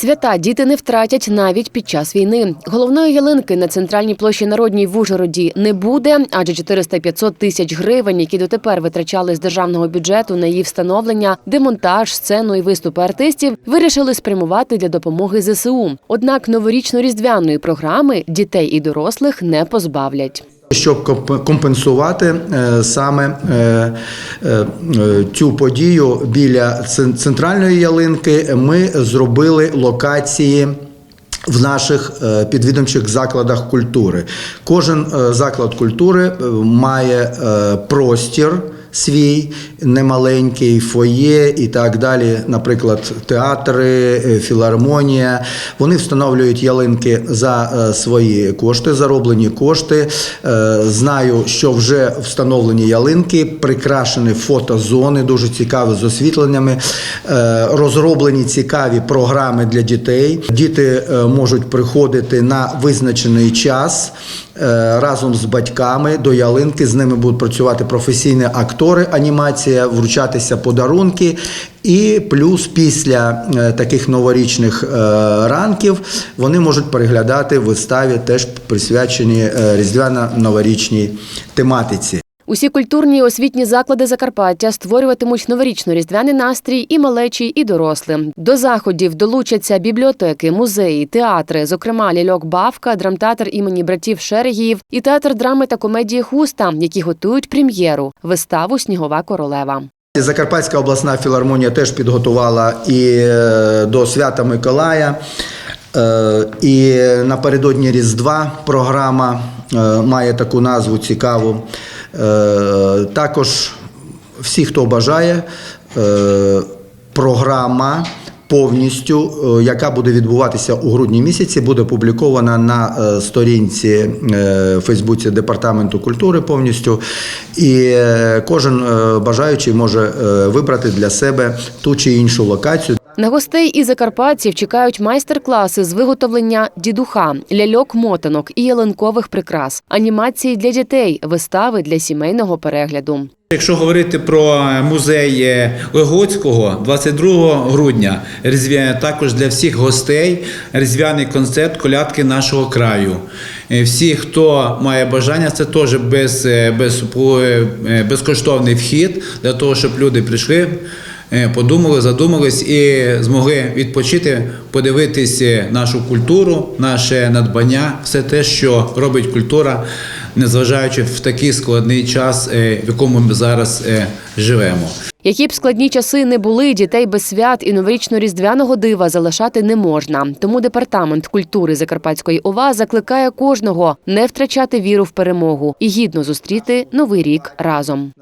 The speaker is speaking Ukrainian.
Свята діти не втратять навіть під час війни. Головної ялинки на центральній площі Народній в Ужгороді не буде, адже 400-500 тисяч гривень, які дотепер витрачали з державного бюджету на її встановлення, демонтаж, сцену і виступи артистів, вирішили спрямувати для допомоги ЗСУ. Однак новорічно-різдвяної програми дітей і дорослих не позбавлять. Щоб комп- компенсувати е, саме е, е, цю подію біля центральної ялинки, ми зробили локації. В наших підвідомчих закладах культури кожен заклад культури має простір свій немаленький фоє і так далі. Наприклад, театри, е, філармонія. Вони встановлюють ялинки за е, свої кошти, зароблені кошти. Е, Знаю, що вже встановлені ялинки, прикрашені фотозони, дуже цікаві з освітленнями, розроблені цікаві програми для дітей. Діти можуть приходити на визначений час разом з батьками до ялинки. З ними будуть працювати професійні актори, анімація, вручатися подарунки. І плюс після е, таких новорічних е, ранків вони можуть переглядати вистави, теж присвячені е, різдвяно-новорічній тематиці. Усі культурні і освітні заклади Закарпаття створюватимуть новорічно-різдвяний настрій і малечі, і дорослим. До заходів долучаться бібліотеки, музеї, театри, зокрема ляльок Бавка, драмтеатр імені братів Шерегіїв і театр драми та комедії Хуста, які готують прем'єру виставу Снігова королева. Закарпатська обласна філармонія теж підготувала і е, до свята Миколая. Е, І напередодні Різдва програма е, має таку назву цікаву. Е, Також всі, хто бажає, е, програма повністю, е, яка буде відбуватися у грудні місяці, буде опублікована на сторінці Фейсбуці департаменту культури повністю. І кожен бажаючий може вибрати для себе ту чи іншу локацію. На гостей і закарпатців чекають майстер-класи з виготовлення дідуха, ляльок мотанок і ялинкових прикрас, анімації для дітей, вистави для сімейного перегляду. Якщо говорити про музей Легоцького, 22 грудня, також для всіх гостей різдвяний концерт колядки нашого краю. Е, Всі, хто має бажання, це теж без, е, без, е, безкоштовний вхід для того, щоб люди прийшли. Е, Подумали, задумались і змогли відпочити, подивитись е, нашу культуру, наше надбання, все те, що робить культура, незважаючи в такий складний час, е, в якому ми зараз живемо. Які б складні часи не були, дітей без свят і новорічно-різдвяного дива залишати не можна. Тому департамент культури Закарпатської ОВА закликає кожного не втрачати віру в перемогу і гідно зустріти новий рік разом.